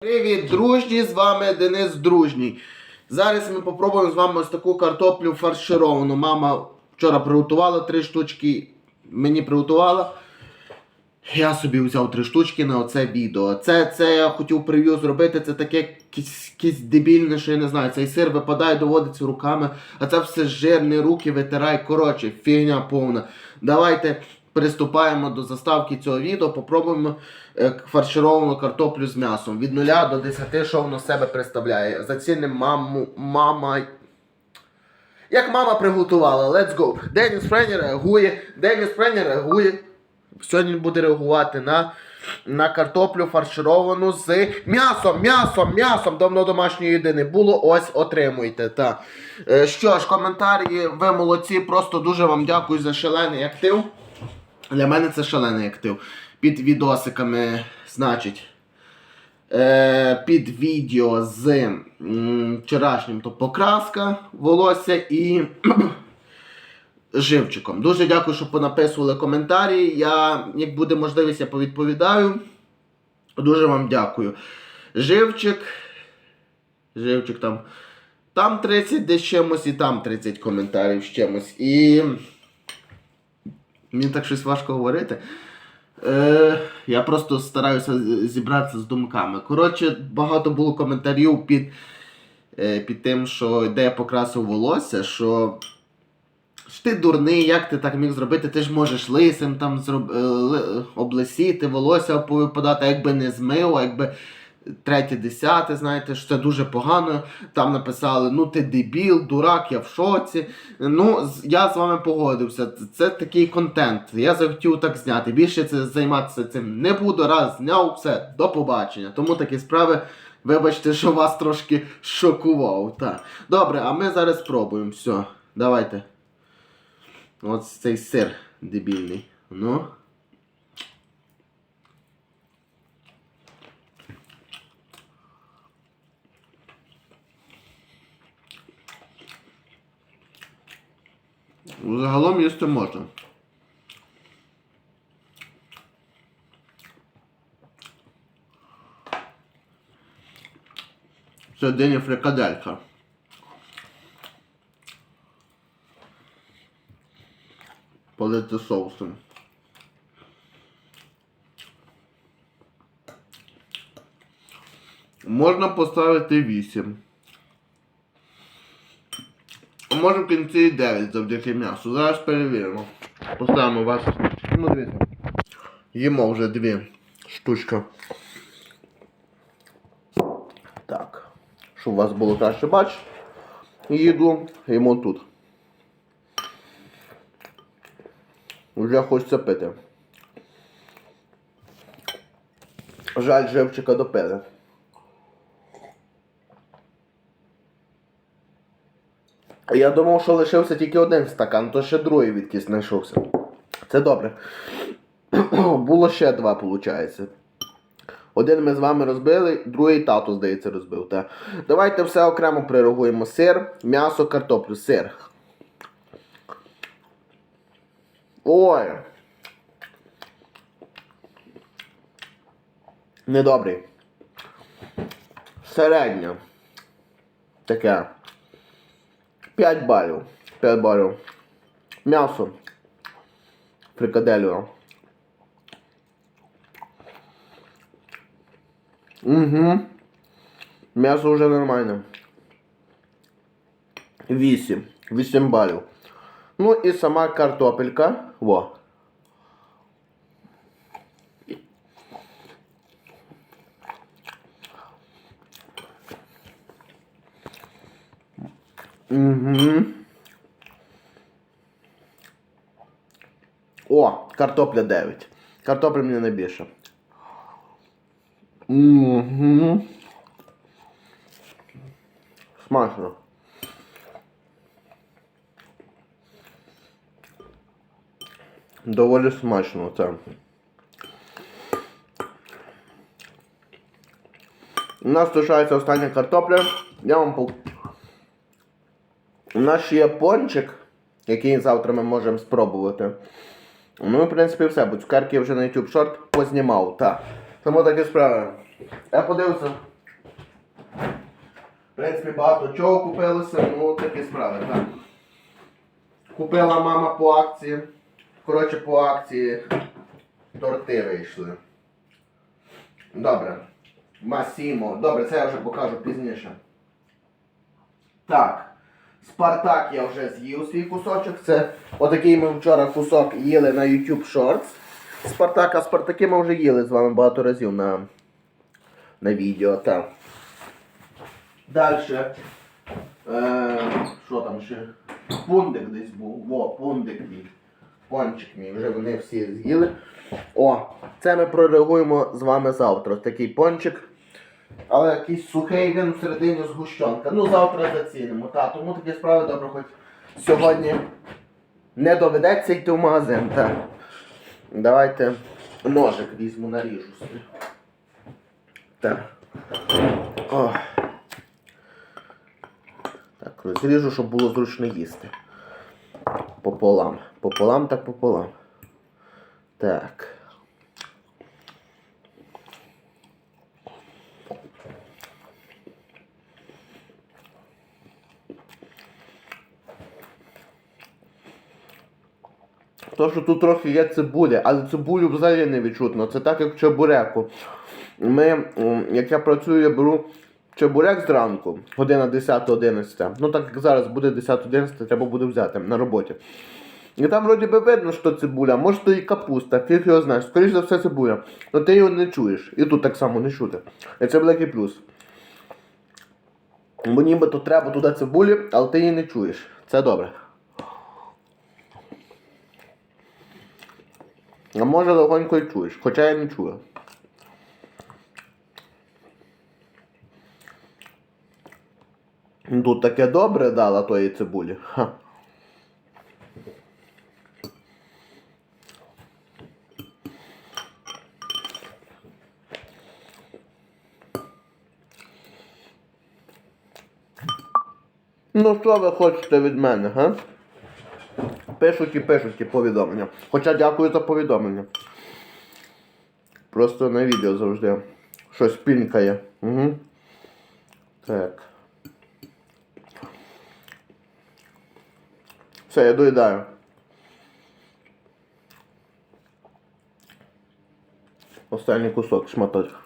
Привіт, дружні! З вами Денис Дружній. Зараз ми попробуємо з вами ось таку картоплю фаршировану. Мама вчора приготувала три штучки, мені приготувала. Я собі взяв три штучки на оце відео. Це, це я хотів прев'ю зробити, це таке якесь дебільне, що я не знаю. Цей сир випадає, доводиться руками, а це все жирне, руки витирай. Коротше, фігня повна. Давайте приступаємо до заставки цього відео. Попробуємо е, фаршировану картоплю з м'ясом. Від 0 до 10, що воно себе представляє. Зацінимо маму, мама. Як мама приготувала, let's go. Деніс Френі реагує, Деніс Френі реагує. Сьогодні буде реагувати на, на картоплю фаршировану з м'ясом, м'ясом, м'ясом. Давно домашньої їди було. Ось отримуйте. Та. Е, що ж, коментарі, ви молодці. Просто дуже вам дякую за шалений актив. Для мене це шалений актив. Під відосиками, значить. Е, під відео з м, вчорашнім то покраска волосся і живчиком. Дуже дякую, що понаписували коментарі. Я, як буде можливість, я повідповідаю. Дуже вам дякую. Живчик. Живчик там. Там 30 десь чимось, і там 30 коментарів з чимось. І. Мені так щось важко говорити. Е, я просто стараюся зібратися з думками. Коротше, багато було коментарів під, е, під тим, що де я покрасив волосся, що що ти дурний, як ти так міг зробити? Ти ж можеш лисим там зроб... е, облесіти, волосся повипадати, якби не змив, якби третє, десяте, знаєте, що це дуже погано. Там написали, ну ти дебіл, дурак, я в шоці. Ну, я з вами погодився. Це- такий контент. Я захотів так зняти. Більше це займатися цим не буду. Раз зняв, все, до побачення. Тому такі справи. Вибачте, що вас трошки шокував. Так. Добре, а ми зараз спробуємо. Все, давайте. От цей сир дебільний. Ну. Загалом їсти можна. Всередині фрикаделька. Полити соусом. Можна поставити 8. А може в кінці і 9 завдяки м'ясу. Зараз перевіримо. Поставимо вас. Ну дивіться. Їмо вже дві штучки. Так. Щоб у вас було краще бачити. Їду їмо тут. Вже хочеться пити. Жаль, живчика допили. Я думав, що лишився тільки один стакан, то ще другий відкись знайшовся. Це добре. Було ще два, виходить. Один ми з вами розбили, другий тато, здається, розбив. Та. Давайте все окремо прирогуємо. Сир, м'ясо, картоплю, сир. Ой. Недобрий. Середньо. Таке. 5 балів. 5 балів. М'ясо. Фрикаделю. Угу. М'ясо вже нормальне. 8. 8 балів. Ну і сама картопелька. Во. Угу. О, картопля 9. Картопля мені найбільше. Угу. Смачно. Доволі смачно це. У нас залишається остання картопля. Я вам У ще є пончик, який завтра ми можемо спробувати. Ну, в принципі, все, бо цукерки я вже на YouTube Short познімав. Так. Тому такі справи. Я подивився В принципі, багато чого купилося, ну такі справи, так. Купила мама по акції. Коротше, по акції торти вийшли. Добре. Масімо. Добре, це я вже покажу пізніше. Так. Спартак я вже з'їв свій кусочок. Це отакий ми вчора кусок їли на YouTube Shorts. Спартака, Спартаки ми вже їли з вами багато разів на, на відео. Так. Далі. Е, що там ще? Пундик десь був. Во, пундик мій. Пончик мій. Вже вони всі з'їли. О, це ми прореагуємо з вами завтра. Такий пончик. Але якийсь сухий він всередині згущенка. Ну, завтра зацінимо. Та, тому такі справи добре, хоч сьогодні не доведеться йти в магазин. Та. Давайте ножик візьму, наріжу собі. Так. О. Так, розріжу, щоб було зручно їсти. Пополам. Пополам так пополам. Так. То, що тут трохи є цибуля, але цибулю взагалі не відчутно. Це так, як чебуреку. Ми, як я працюю, я беру чебурек зранку, година 10-11. Ну так як зараз буде 10-11, треба буде взяти на роботі. І там вроді би видно, що цибуля, може то і капуста, фіг його знаєш, скоріш за все цибуля. Але ти його не чуєш. І тут так само не чути. І це великий плюс. Бо нібито треба туди цибулі, але ти її не чуєш. Це добре. А може легонько і чуєш, хоча я не чую. Тут таке добре дала тої цибулі. Ха. Ну що ви хочете від мене, га? Пишуть і пишуть ті повідомлення. Хоча дякую за повідомлення. Просто на відео завжди щось пінкає. Угу. Так. Все, я доїдаю. Останній кусок шматочок.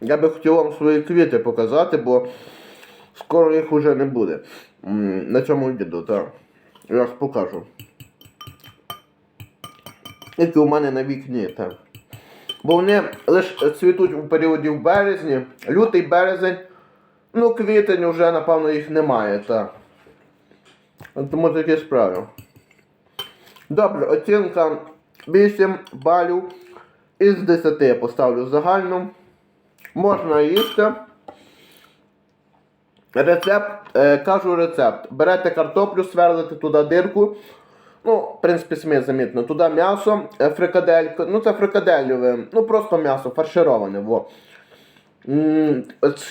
Я би хотів вам свої квіти показати, бо скоро їх вже не буде. На цьому відео, так. Я ж покажу. Які у мене на вікні, так. Бо вони лише цвітуть у періоді в березні, лютий березень, ну квітень вже, напевно, їх немає, так. Тому такі справи. Добре, оцінка 8 балів із 10 я поставлю загальну. Можна їсти. Рецепт, е, кажу рецепт. Берете картоплю, сверлите туди дирку. Ну, в принципі, самі замітно. Туди м'ясо, е, фрикаделька. Ну, це фрикадельове, ну просто м'ясо, фаршироване. Во.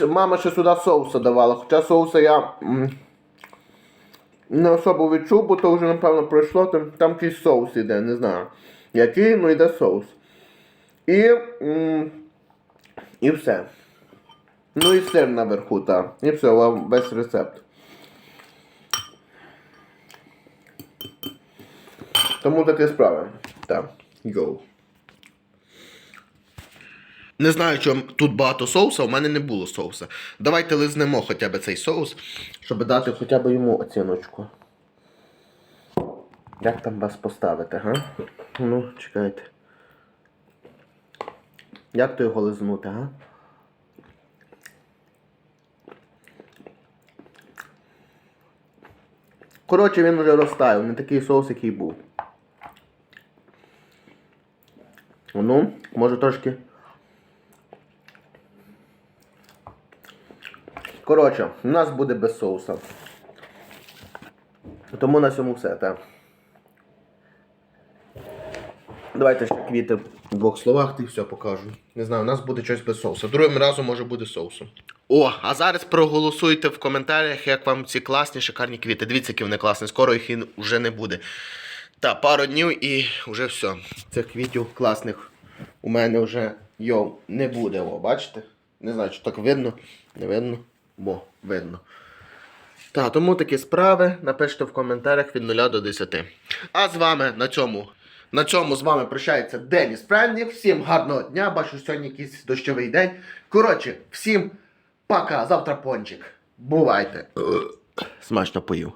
Мама ще сюди соуса давала, хоча соуса я не особо відчув, бо то вже, напевно, пройшло. Там, там якийсь соус іде, не знаю. Який, ну йде соус. І. і все. Ну і сир наверху, так. І все, вам весь рецепт. Тому такі справи. Так, йоу. Не знаю, чому тут багато соуса, у мене не було соуса. Давайте лизнемо хоча б цей соус, щоб дати хоча б йому оціночку. Як там вас поставити, га? Ну, чекайте. Як то його лизнути, га? Коротше, він вже розтаяв, не такий соус, який був. Ну, може трошки. Коротше, у нас буде без соуса. Тому на цьому все, так. Давайте ще квіти В двох словах ти все покажу. Не знаю, у нас буде щось без соусу. Другим разом може буде соусом. О, а зараз проголосуйте в коментарях, як вам ці класні шикарні квіти. Дивіться, які вони класні. Скоро їх і вже не буде. Та пару днів і вже все. Цих квітів класних у мене вже йоу, не буде. О, бачите? Не знаю, чи так видно, не видно, бо видно. Та, тому такі справи напишіть в коментарях від 0 до 10. А з вами на цьому. На цьому з вами прощається Деніс Френдлі. Всім гарного дня. Бачу, сьогодні якийсь дощовий день. Коротше, всім пока. Завтра пончик. Бувайте. Смачно поїв.